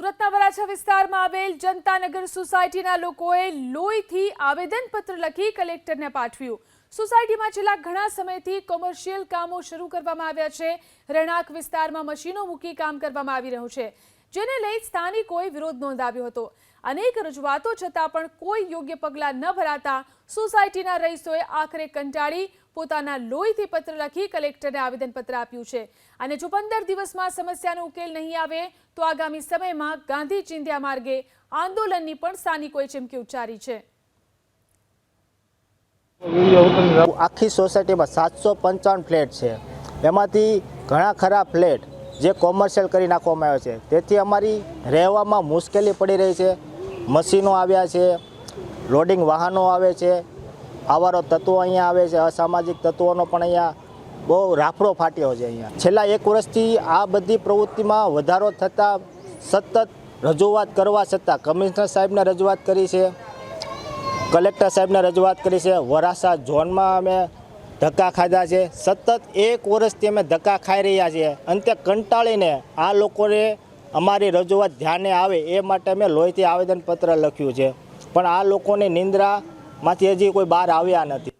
સુરતના વરાછા વિસ્તારમાં આવેલ જનતાનગર સોસાયટીના લોકોએ લોહીથી આવેદનપત્ર લખી કલેક્ટરને પાઠવ્યું. સોસાયટીમાં છેલ્લા ઘણા સમયથી કોમર્શિયલ કામો શરૂ કરવામાં આવ્યા છે. રહેણાંક વિસ્તારમાં મશીનો મૂકી કામ કરવામાં આવી રહ્યું છે, જેને લઈ સ્થાનિકોએ વિરોધ નોંધાવ્યો હતો. અનેક રજૂઆતો છતાં પણ કોઈ યોગ્ય પગલાં ન ભરાતા સોસાયટીના રહીશોએ આખરે કંટાળી પોતાના લોહીથી પત્ર લખી કલેક્ટરને આવેદનપત્ર આપ્યું છે. અને જો પંદર દિવસમાં સમસ્યાનો ઉકેલ નહીં આવે, તો આગામી સમયમાં ગાંધી ચિંધ્યા માર્ગે આંદોલનની પણ સ્થાનિકોએ ચીમકી ઉચ્ચારી છે. આખી સોસાયટીમાં સાતસો પંચાવન ફ્લેટ છે. એમાંથી ઘણા ખરા ફ્લેટ જે કોમર્શિયલ કરી નાખવામાં આવે છે. તેથી અમારી રહેવામાં મુશ્કેલી પડી રહી છે. મશીનો આવ્યા છે. લોડિંગ વાહનો આવે છે. આવારો તત્વો અહીંયા આવે છે, અસામાજિક તત્વોનો પણ અહીંયા બહુ રાફડો ફાટ્યો છે અહીંયા. છેલ્લા એક વર્ષથી આ બધી પ્રવૃત્તિમાં વધારો થતાં સતત રજૂઆત કરવા છતાં કમિશનર સાહેબને રજૂઆત કરી છે, કલેક્ટર સાહેબને રજૂઆત કરી છે વરાસા ઝોનમાં અમે ધક્કા ખાધા છે. સતત એક વર્ષથી અમે ધક્કા ખાઈ રહ્યા છીએ. અંતે કંટાળીને આ લોકોને અમારી રજૂઆત ધ્યાને આવે એ માટે અમે લોહીથી આવેદનપત્ર લખ્યું છે. પણ આ લોકોની નિંદ્રામાંથી હજી કોઈ બહાર આવ્યા નથી.